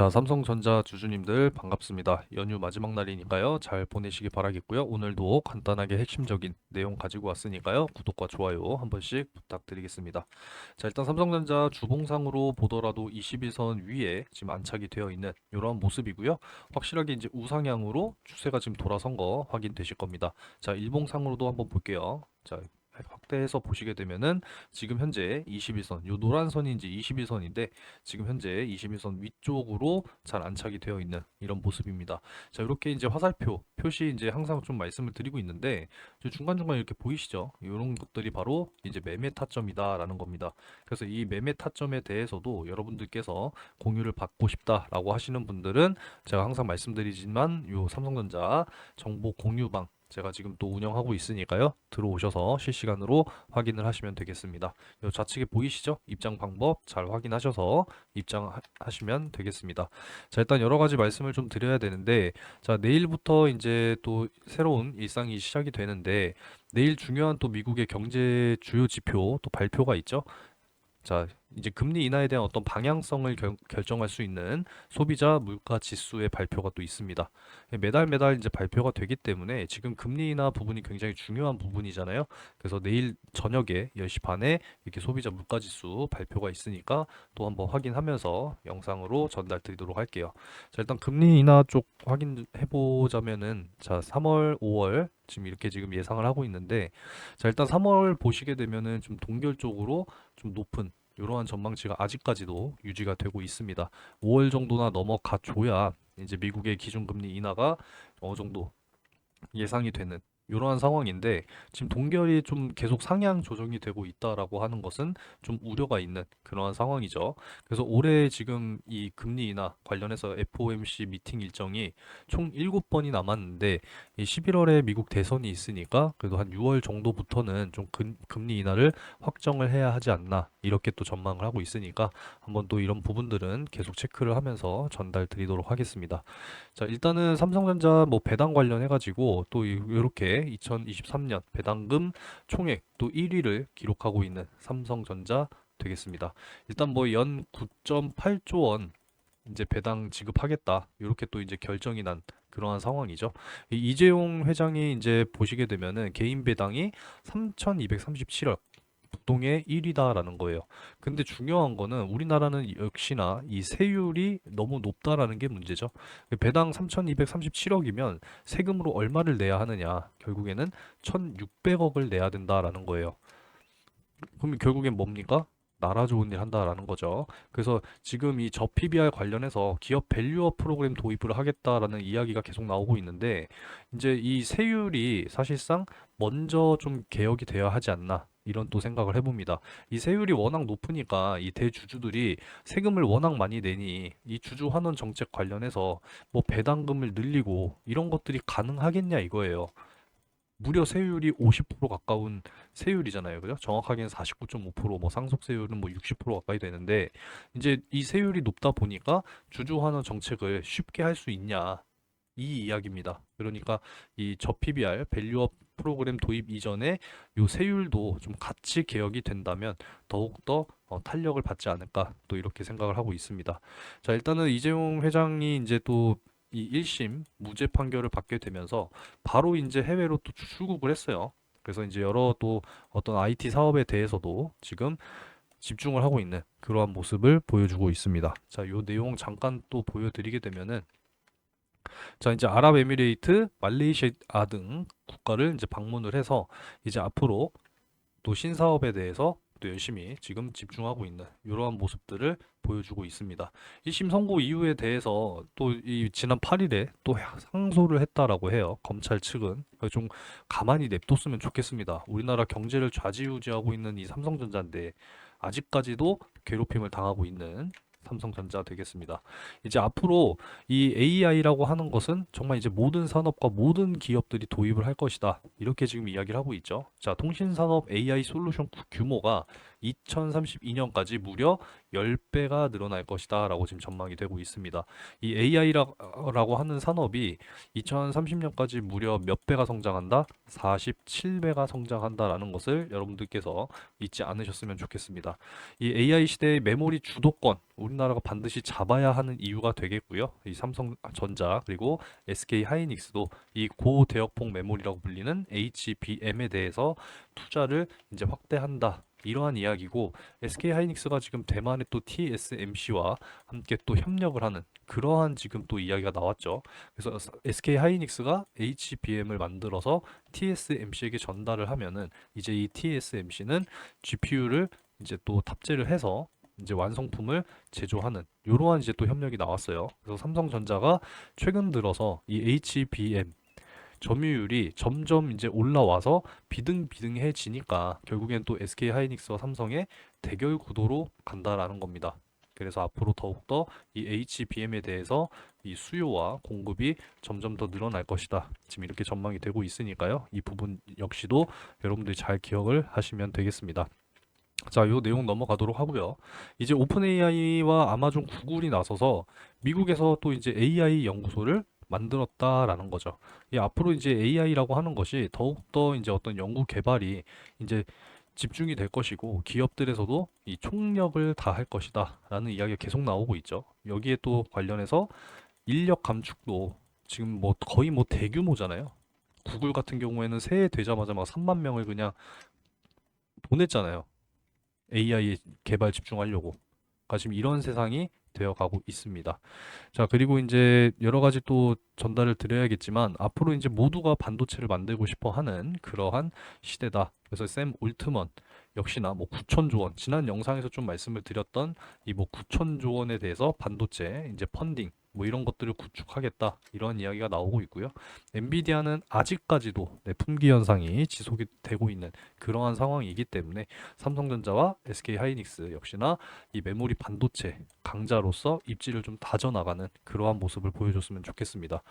자, 삼성전자 주주님들 반갑습니다. 연휴 마지막 날이니까요. 잘 보내시기 바라겠고요. 오늘도 간단하게 핵심적인 내용 가지고 왔으니까요. 구독과 좋아요 한 번씩 부탁드리겠습니다. 자, 일단 삼성전자 주봉상으로 보더라도 21선 위에 지금 안착이 되어 있는 이런 모습이고요. 확실하게 이제 우상향으로 추세가 지금 돌아선 거 확인되실 겁니다. 자, 일봉상으로도 한번 볼게요. 자, 확대해서 보시게 되면은 지금 현재 21선, 요 노란 이제 21선인데 지금 현재 21선 위쪽으로 잘 안착이 되어 있는 이런 모습입니다. 자, 이렇게 이제 화살표 표시 이제 항상 좀 말씀을 드리고 있는데 저 중간중간 이렇게 보이시죠? 이런 것들이 바로 이제 매매 타점이다라는 겁니다. 그래서 이 매매 타점에 대해서도 여러분들께서 공유를 받고 싶다라고 하시는 분들은 제가 항상 말씀드리지만 요 삼성전자 정보 공유방 제가 지금 또 운영하고 있으니까요. 들어오셔서 실시간으로 확인을 하시면 되겠습니다. 요 좌측에 보이시죠? 입장 방법 잘 확인하셔서 입장하시면 되겠습니다. 자, 일단 여러 가지 말씀을 좀 드려야 되는데, 자, 내일부터 이제 또 새로운 일상이 시작이 되는데, 내일 중요한 또 미국의 경제 주요 지표 또 발표가 있죠. 자, 이제 금리 인하에 대한 어떤 방향성을 결, 결정할 수 있는 소비자 물가 지수의 발표가 또 있습니다. 매달 매달 이제 발표가 되기 때문에 지금 금리 인하 부분이 굉장히 중요한 부분이잖아요. 그래서 내일 저녁에 10시 반에 이렇게 소비자 물가 지수 발표가 있으니까 또 한번 확인하면서 영상으로 전달 드리도록 할게요. 자, 일단 금리 인하 쪽 확인해 보자면은 자, 3월, 5월 지금 이렇게 지금 예상을 하고 있는데 자, 일단 3월 보시게 되면은 좀 동결적으로 좀 높은 이러한 전망치가 아직까지도 유지가 되고 있습니다. 5월 정도나 넘어가 줘야 이제 미국의 기준금리 인하가 어느 정도 예상이 되는 이러한 상황인데 지금 동결이 좀 계속 상향 조정이 되고 있다라고 하는 것은 좀 우려가 있는 그러한 상황이죠. 그래서 올해 지금 이 금리 인하 관련해서 FOMC 미팅 일정이 총 7번이 남았는데 이 11월에 미국 대선이 있으니까 그래도 한 6월 정도부터는 좀 금, 금리 인하를 확정을 해야 하지 않나 이렇게 또 전망을 하고 있으니까 한번 또 이런 부분들은 계속 체크를 하면서 전달 드리도록 하겠습니다. 자, 일단은 삼성전자 뭐 배당 관련해 가지고 또 이렇게 2023년 배당금 총액 또 1위를 기록하고 있는 삼성전자 되겠습니다. 일단 뭐 연 9.8조 원 이제 배당 지급하겠다. 이렇게 또 이제 결정이 난 그러한 상황이죠. 이 이재용 회장이 이제 보시게 되면은 개인 배당이 3,237억 북동의 1위다라는 거예요. 근데 중요한 거는 우리나라는 역시나 이 세율이 너무 높다라는 게 문제죠. 배당 3,237억이면 세금으로 얼마를 내야 하느냐? 결국에는 1,600억을 내야 된다라는 거예요. 그럼 결국엔 뭡니까? 나라 좋은 일 한다라는 거죠. 그래서 지금 이 저 PBR 관련해서 기업 밸류업 프로그램 도입을 하겠다라는 이야기가 계속 나오고 있는데 이제 이 세율이 사실상 먼저 좀 개혁이 되어야 하지 않나 이런 또 생각을 해봅니다. 이 세율이 워낙 높으니까 이 대주주들이 세금을 워낙 많이 내니 이 주주 환원 정책 관련해서 뭐 배당금을 늘리고 이런 것들이 가능하겠냐 이거예요. 무려 세율이 50% 가까운 세율이잖아요. 그죠? 정확하게는 49.5%, 뭐 상속세율은 뭐 60% 가까이 되는데 이제 이 세율이 높다 보니까 주주 환원 정책을 쉽게 할 수 있냐 이 이야기입니다. 그러니까 이저 PBR 밸류업 프로그램 도입 이전에 요 세율도 좀 같이 개혁이 된다면 더욱더 어, 탄력을 받지 않을까 또 이렇게 생각을 하고 있습니다. 자, 일단은 이재용 회장이 이제 또 이 1심 무죄 판결을 받게 되면서 바로 이제 해외로 또 출국을 했어요. 그래서 이제 여러 또 어떤 IT 사업에 대해서도 지금 집중을 하고 있는 그러한 모습을 보여주고 있습니다. 자, 요 내용 잠깐 또 보여드리게 되면은 자, 이제 아랍에미레이트, 말레이시아 등 국가를 이제 방문을 해서 이제 앞으로 또 신사업에 대해서 또 열심히 지금 집중하고 있는 이러한 모습들을 보여주고 있습니다. 1심 선고 이유에 대해서 또 이 지난 8일에 또 상소를 했다라고 해요. 검찰 측은 좀 가만히 냅뒀으면 좋겠습니다. 우리나라 경제를 좌지우지하고 있는 이 삼성전자인데 아직까지도 괴롭힘을 당하고 있는 삼성전자 되겠습니다. 이제 앞으로 이 AI라고 하는 것은 정말 이제 모든 산업과 모든 기업들이 도입을 할 것이다. 이렇게 지금 이야기를 하고 있죠. 자, 통신산업 AI 솔루션 규모가 2032년까지 무려 10배가 늘어날 것이다 라고 지금 전망이 되고 있습니다. 이 AI라고 하는 산업이 2030년까지 무려 몇 배가 성장한다? 47배가 성장한다라는 것을 여러분들께서 잊지 않으셨으면 좋겠습니다. 이 AI 시대의 메모리 주도권 우리나라가 반드시 잡아야 하는 이유가 되겠고요. 이 삼성전자 그리고 SK 하이닉스도 이 고대역폭 메모리라고 불리는 HBM에 대해서 투자를 이제 확대한다. 이러한 이야기고 SK 하이닉스가 지금 대만의 또 TSMC와 함께 또 협력을 하는 그러한 지금 또 이야기가 나왔죠. 그래서 SK 하이닉스가 HBM을 만들어서 TSMC에게 전달을 하면은 이제 이 TSMC는 GPU를 이제 또 탑재를 해서 이제 완성품을 제조하는 이러한 이제 또 협력이 나왔어요. 그래서 삼성전자가 최근 들어서 이 HBM 점유율이 점점 이제 올라와서 비등비등해지니까 결국엔 또 SK 하이닉스와 삼성의 대결 구도로 간다라는 겁니다. 그래서 앞으로 더욱더 이 HBM에 대해서 이 수요와 공급이 점점 더 늘어날 것이다. 지금 이렇게 전망이 되고 있으니까요. 이 부분 역시도 여러분들이 잘 기억을 하시면 되겠습니다. 자, 요 내용 넘어가도록 하고요. 이제 오픈 AI와 아마존 구글이 나서서 미국에서 또 이제 AI 연구소를 만들었다라는 거죠. 이 앞으로 이제 AI라고 하는 것이 더욱더 이제 어떤 연구 개발이 이제 집중이 될 것이고 기업들에서도 이 총력을 다할 것이다라는 이야기가 계속 나오고 있죠. 여기에 또 관련해서 인력 감축도 지금 뭐 거의 뭐 대규모잖아요. 구글 같은 경우에는 새해 되자마자 막 3만 명을 그냥 보냈잖아요. AI 개발 집중하려고. 그러니까 지금 이런 세상이 되어 가고 있습니다. 자, 그리고 이제 여러 가지 또 전달을 드려야겠지만 앞으로 이제 모두가 반도체를 만들고 싶어 하는 그러한 시대다. 그래서 샘 올트먼 역시나 뭐 9천조 원, 지난 영상에서 좀 말씀을 드렸던 이 뭐 9천조 원에 대해서 반도체 이제 펀딩 뭐 이런 것들을 구축하겠다 이런 이야기가 나오고 있고요. 엔비디아는 아직까지도 네, 품귀 현상이 지속이 되고 있는 그러한 상황이기 때문에 삼성전자와 SK 하이닉스 역시나 이 메모리 반도체 강자로서 입지를 좀 다져나가는 그러한 모습을 보여줬으면 좋겠습니다.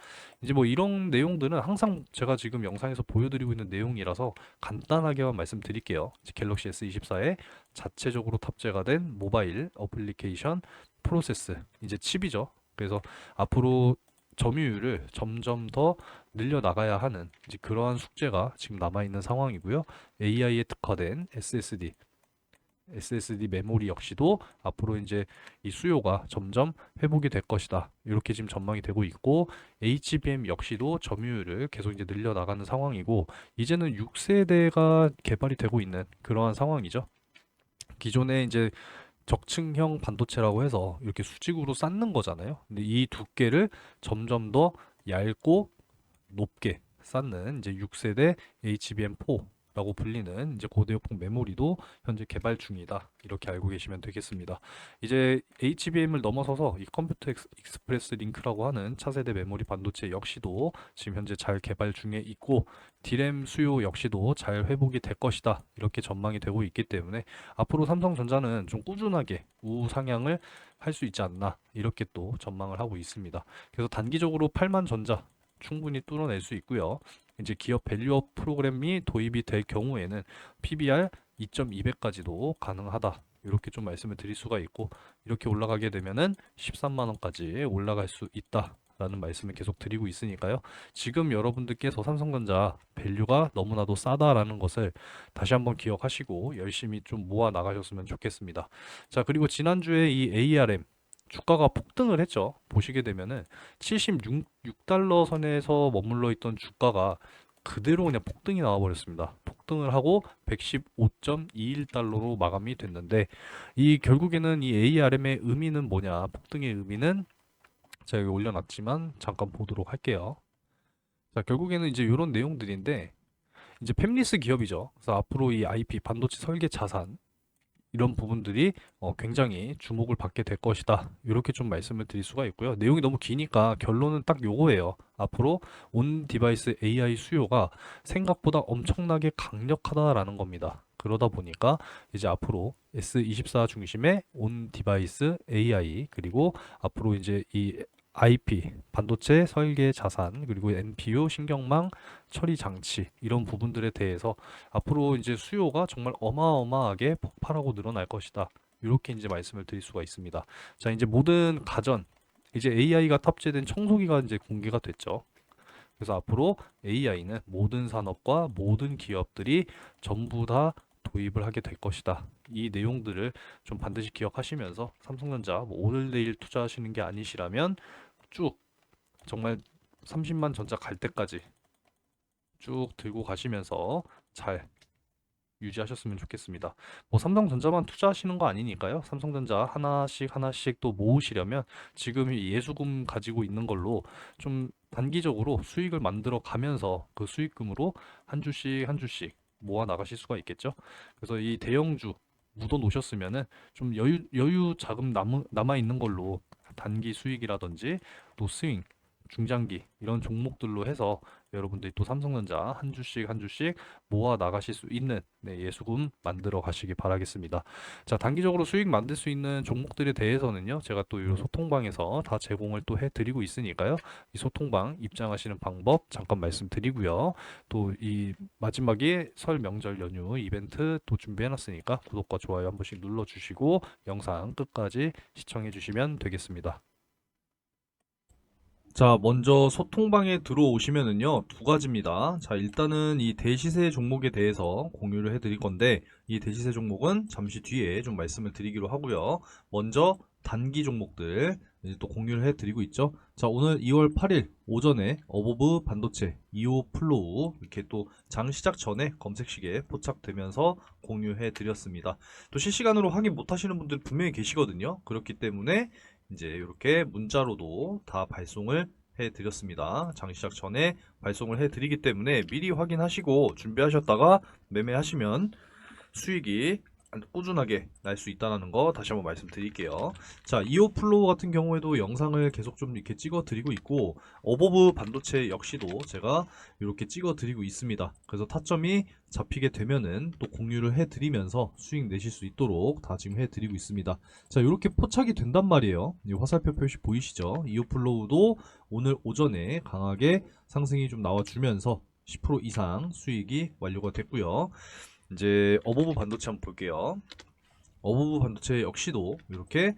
이제 뭐 이런 내용들은 항상 제가 지금 영상에서 보여드리고 있는 내용이라서 간단하게만 말씀드릴게요. 갤럭시 S24에 자체적으로 탑재가 된 모바일 어플리케이션 프로세스 이제 칩이죠. 그래서 앞으로 점유율을 점점 더 늘려 나가야 하는 이제 그러한 숙제가 지금 남아 있는 상황이고요. AI에 특화된 SSD SSD 메모리 역시도 앞으로 이제 이 수요가 점점 회복이 될 것이다. 이렇게 지금 전망이 되고 있고 HBM 역시도 점유율을 계속 이제 늘려 나가는 상황이고 이제는 6세대가 개발이 되고 있는 그러한 상황이죠. 기존에 이제 적층형 반도체라고 해서 이렇게 수직으로 쌓는 거잖아요. 근데 이 두께를 점점 더 얇고 높게 쌓는 이제 6세대 HBM4 라고 불리는 이제 고대역폭 메모리도 현재 개발 중이다. 이렇게 알고 계시면 되겠습니다. 이제 HBM을 넘어서서 이 컴퓨터 익스프레스 링크라고 하는 차세대 메모리 반도체 역시도 지금 현재 잘 개발 중에 있고 디램 수요 역시도 잘 회복이 될 것이다. 이렇게 전망이 되고 있기 때문에 앞으로 삼성전자는 좀 꾸준하게 우상향을 할 수 있지 않나 이렇게 또 전망을 하고 있습니다. 그래서 단기적으로 8만 전자 충분히 뚫어낼 수 있고요. 이제 기업 밸류업 프로그램이 도입이 될 경우에는 PBR 2.2배까지도 가능하다. 이렇게 좀 말씀을 드릴 수가 있고 이렇게 올라가게 되면은 13만 원까지 올라갈 수 있다. 라는 말씀을 계속 드리고 있으니까요. 지금 여러분들께서 삼성전자 밸류가 너무나도 싸다라는 것을 다시 한번 기억하시고 열심히 좀 모아 나가셨으면 좋겠습니다. 자, 그리고 지난주에 이 ARM 주가가 폭등을 했죠. 보시게 되면은 76달러 선에서 머물러 있던 주가가 그대로 그냥 폭등이 나와 버렸습니다. 폭등을 하고 115.21달러로 마감이 됐는데 이 결국에는 이 ARM의 의미는 뭐냐? 폭등의 의미는 제가 여기 올려놨지만 잠깐 보도록 할게요. 자, 결국에는 이제 이런 내용들인데 이제 팹리스 기업이죠. 그래서 앞으로 이 IP 반도체 설계 자산 이런 부분들이 어, 굉장히 주목을 받게 될 것이다. 이렇게 좀 말씀을 드릴 수가 있고요. 내용이 너무 기니까 결론은 딱 요거예요. 앞으로 온 디바이스 AI 수요가 생각보다 엄청나게 강력하다라는 겁니다. 그러다 보니까 이제 앞으로 S24 중심의 온 디바이스 AI 그리고 앞으로 이제 이 IP, 반도체 설계 자산, 그리고 NPU, 신경망, 처리 장치 이런 부분들에 대해서 앞으로 이제 수요가 정말 어마어마하게 폭발하고 늘어날 것이다. 이렇게 이제 말씀을 드릴 수가 있습니다. 자, 이제 모든 가전, 이제 AI가 탑재된 청소기가 이제 공개가 됐죠. 그래서 앞으로 AI는 모든 산업과 모든 기업들이 전부 다 도입을 하게 될 것이다. 이 내용들을 좀 반드시 기억하시면서 삼성전자 뭐 오늘 내일 투자하시는 게 아니시라면 쭉 정말 30만 전자 갈 때까지 쭉 들고 가시면서 잘 유지하셨으면 좋겠습니다. 뭐 삼성전자만 투자하시는 거 아니니까요. 삼성전자 하나씩 하나씩 또 모으시려면 지금 이 예수금 가지고 있는 걸로 좀 단기적으로 수익을 만들어 가면서 그 수익금으로 한 주씩 한 주씩 모아 나가실 수가 있겠죠. 그래서 이 대형주 묻어 놓으셨으면은 좀 여유 여유 자금 남아 남아 있는 걸로 단기 수익이라든지 또 스윙 중장기 이런 종목들로 해서 여러분들이 또 삼성전자 한 주씩 한 주씩 모아 나가실 수 있는 네, 예수금 만들어 가시기 바라겠습니다. 자, 단기적으로 수익 만들 수 있는 종목들에 대해서는요, 제가 또 이 소통방에서 다 제공을 또 해드리고 있으니까요, 이 소통방 입장하시는 방법 잠깐 말씀드리고요. 또 이 마지막에 설 명절 연휴 이벤트 또 준비해놨으니까 구독과 좋아요 한 번씩 눌러주시고 영상 끝까지 시청해 주시면 되겠습니다. 자, 먼저 소통방에 들어오시면은요, 두 가지입니다. 자, 일단은 이 대시세 종목에 대해서 공유를 해드릴 건데, 이 대시세 종목은 잠시 뒤에 좀 말씀을 드리기로 하고요. 먼저 단기 종목들 이제 또 공유를 해드리고 있죠. 자, 오늘 2월 8일 오전에 어보브 반도체 2호 플로우 이렇게 또 장 시작 전에 검색식에 포착되면서 공유해 드렸습니다. 또 실시간으로 확인 못 하시는 분들 분명히 계시거든요. 그렇기 때문에 이제 이렇게 문자로도 다 발송을 해 드렸습니다. 장 시작 전에 발송을 해 드리기 때문에 미리 확인하시고 준비하셨다가 매매하시면 수익이 꾸준하게 날 수 있다는 거 다시 한번 말씀드릴게요. 자, 이오 플로우 같은 경우에도 영상을 계속 좀 이렇게 찍어 드리고 있고 어버브 반도체 역시도 제가 이렇게 찍어 드리고 있습니다. 그래서 타점이 잡히게 되면은 또 공유를 해 드리면서 수익 내실 수 있도록 다 지금 해 드리고 있습니다. 자, 이렇게 포착이 된단 말이에요. 이 화살표 표시 보이시죠? 이오 플로우도 오늘 오전에 강하게 상승이 좀 나와 주면서 10% 이상 수익이 완료가 됐고요. 이제 어버브 반도체 한번 볼게요. 어버브 반도체 역시도 이렇게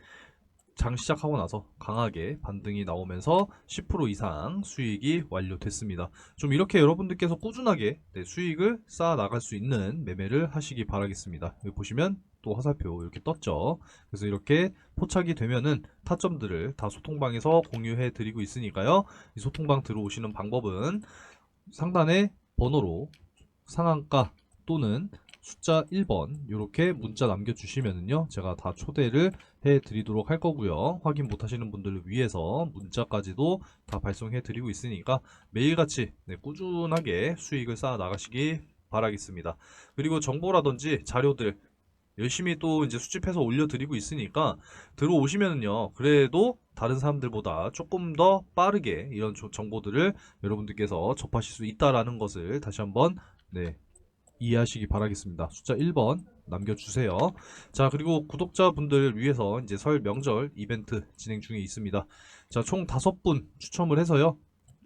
장 시작하고 나서 강하게 반등이 나오면서 10% 이상 수익이 완료됐습니다. 좀 이렇게 여러분들께서 꾸준하게 네, 수익을 쌓아 나갈 수 있는 매매를 하시기 바라겠습니다. 여기 보시면 또 화살표 이렇게 떴죠. 그래서 이렇게 포착이 되면은 타점들을 다 소통방에서 공유해 드리고 있으니까요. 이 소통방 들어오시는 방법은 상단에 번호로 상한가 또는 숫자 1번 이렇게 문자 남겨주시면은요 제가 다 초대를 해 드리도록 할 거고요. 확인 못 하시는 분들을 위해서 문자까지도 다 발송해 드리고 있으니까 매일같이 네, 꾸준하게 수익을 쌓아 나가시기 바라겠습니다. 그리고 정보라든지 자료들 열심히 또 이제 수집해서 올려드리고 있으니까 들어오시면은요 그래도 다른 사람들보다 조금 더 빠르게 이런 조- 정보들을 여러분들께서 접하실 수 있다라는 것을 다시 한번 네 이해하시기 바라겠습니다. 숫자 1번 남겨주세요. 자, 그리고 구독자분들 위해서 이제 설 명절 이벤트 진행 중에 있습니다. 자, 총 다섯 분 추첨을 해서요.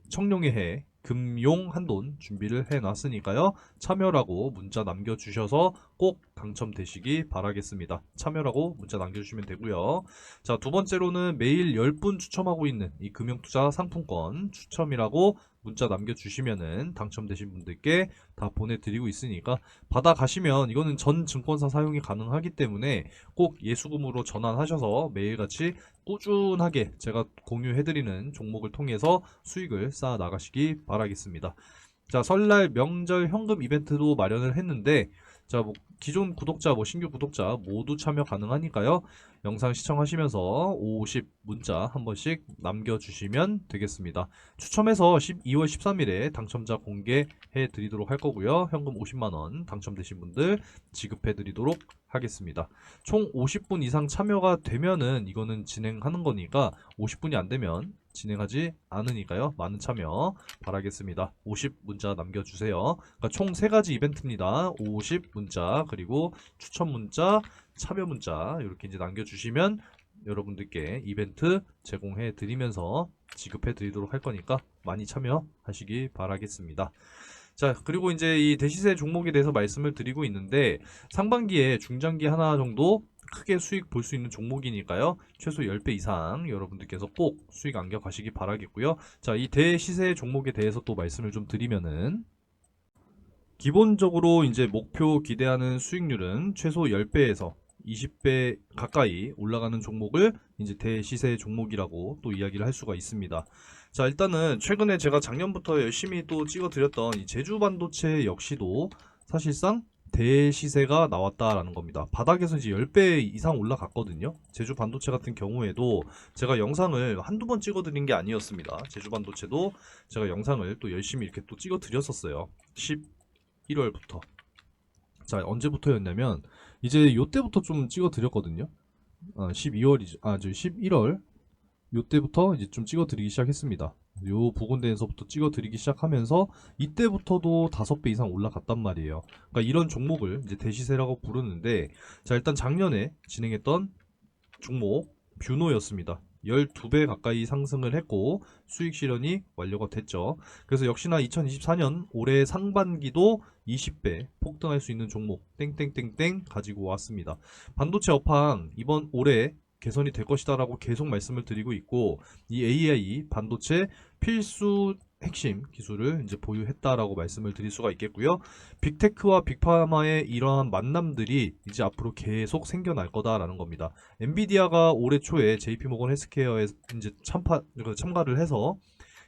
청룡의 해 금용 한돈 준비를 해 놨으니까요. 참여라고 문자 남겨주셔서 꼭 당첨되시기 바라겠습니다. 참여라고 문자 남겨주시면 되고요. 자, 두 번째로는 매일 10분 추첨하고 있는 이 금융투자 상품권 추첨이라고 문자 남겨주시면은 당첨되신 분들께 다 보내드리고 있으니까 받아가시면 이거는 전 증권사 사용이 가능하기 때문에 꼭 예수금으로 전환하셔서 매일같이 꾸준하게 제가 공유해드리는 종목을 통해서 수익을 쌓아 나가시기 바라겠습니다. 자, 설날 명절 현금 이벤트도 마련을 했는데, 자, 뭐, 기존 구독자, 뭐, 신규 구독자 모두 참여 가능하니까요. 영상 시청하시면서 50 문자 한 번씩 남겨주시면 되겠습니다. 추첨해서 2월 13일에 당첨자 공개해 드리도록 할 거고요. 현금 50만원 당첨되신 분들 지급해 드리도록 하겠습니다. 총 50분 이상 참여가 되면은 이거는 진행하는 거니까 50분이 안 되면 진행하지 않으니까요. 많은 참여 바라겠습니다. 50 문자 남겨주세요. 그러니까 총 3가지 이벤트입니다. 50 문자 그리고 추천 문자 참여 문자 이렇게 이제 남겨주시면 여러분들께 이벤트 제공해 드리면서 지급해 드리도록 할 거니까 많이 참여하시기 바라겠습니다. 자, 그리고 이제 이 대시세 종목에 대해서 말씀을 드리고 있는데 상반기에 중장기 하나 정도 크게 수익 볼 수 있는 종목이니까요. 최소 10배 이상 여러분들께서 꼭 수익 안겨가시기 바라겠고요. 자, 이 대시세 종목에 대해서 또 말씀을 좀 드리면은 기본적으로 이제 목표 기대하는 수익률은 최소 10배에서 20배 가까이 올라가는 종목을 이제 대시세 종목이라고 또 이야기를 할 수가 있습니다. 자, 일단은 최근에 제가 작년부터 열심히 또 찍어드렸던 이 제주 반도체 역시도 사실상 대시세가 나왔다라는 겁니다. 바닥에서 이제 10배 이상 올라갔거든요. 제주 반도체 같은 경우에도 제가 영상을 한두 번 찍어드린 게 아니었습니다. 제주 반도체도 제가 영상을 또 열심히 이렇게 또 찍어드렸었어요. 11월부터. 자, 언제부터였냐면 이제 요때부터 좀 찍어드렸거든요. 아, 12월이죠. 아, 저 11월 요때부터 이제 좀 찍어드리기 시작했습니다. 요 부근대에서부터 찍어드리기 시작하면서 이때부터도 다섯 배 이상 올라갔단 말이에요. 그러니까 이런 종목을 이제 대시세라고 부르는데 자 일단 작년에 진행했던 종목 뷰노였습니다. 12배 가까이 상승을 했고 수익 실현이 완료가 됐죠. 그래서 역시나 2024년 올해 상반기도 20배 폭등할 수 있는 종목 땡땡땡땡 가지고 왔습니다. 반도체 업황 이번 올해 개선이 될 것이다라고 계속 말씀을 드리고 있고 이 AI 반도체 필수 핵심 기술을 이제 보유했다라고 말씀을 드릴 수가 있겠고요. 빅테크와 빅파마의 이러한 만남들이 이제 앞으로 계속 생겨날 거다라는 겁니다. 엔비디아가 올해 초에 JP모건 헬스케어에 이제 참파, 참가를 해서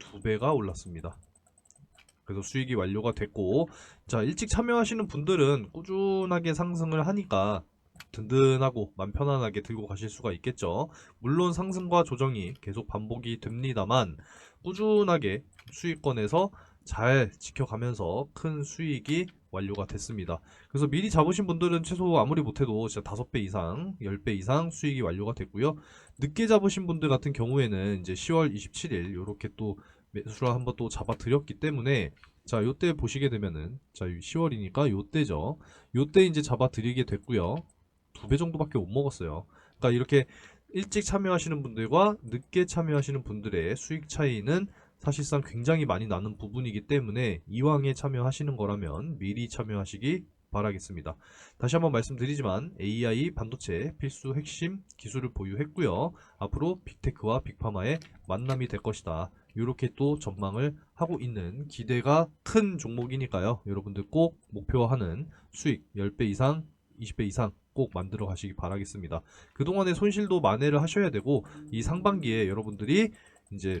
12배가 올랐습니다. 그래서 수익이 완료가 됐고, 자, 일찍 참여하시는 분들은 꾸준하게 상승을 하니까 든든하고 맘 편안하게 들고 가실 수가 있겠죠. 물론 상승과 조정이 계속 반복이 됩니다만, 꾸준하게 수익권에서 잘 지켜가면서 큰 수익이 완료가 됐습니다. 그래서 미리 잡으신 분들은 최소 아무리 못해도 진짜 5배 이상, 10배 이상 수익이 완료가 됐고요. 늦게 잡으신 분들 같은 경우에는 이제 10월 27일 이렇게 또 매수를 한번 또 잡아 드렸기 때문에 자, 요때 보시게 되면은 자, 10월이니까 요때죠. 요때 이제 잡아 드리게 됐고요. 두 배 정도밖에 못 먹었어요. 그러니까 이렇게 일찍 참여하시는 분들과 늦게 참여하시는 분들의 수익 차이는 사실상 굉장히 많이 나는 부분이기 때문에 이왕에 참여하시는 거라면 미리 참여하시기 바라겠습니다. 다시 한번 말씀드리지만 AI 반도체 필수 핵심 기술을 보유했고요. 앞으로 빅테크와 빅파마의 만남이 될 것이다. 이렇게 또 전망을 하고 있는 기대가 큰 종목이니까요. 여러분들 꼭 목표하는 수익 10배 이상, 20배 이상 꼭 만들어 가시기 바라겠습니다. 그동안의 손실도 만회를 하셔야 되고 이 상반기에 여러분들이 이제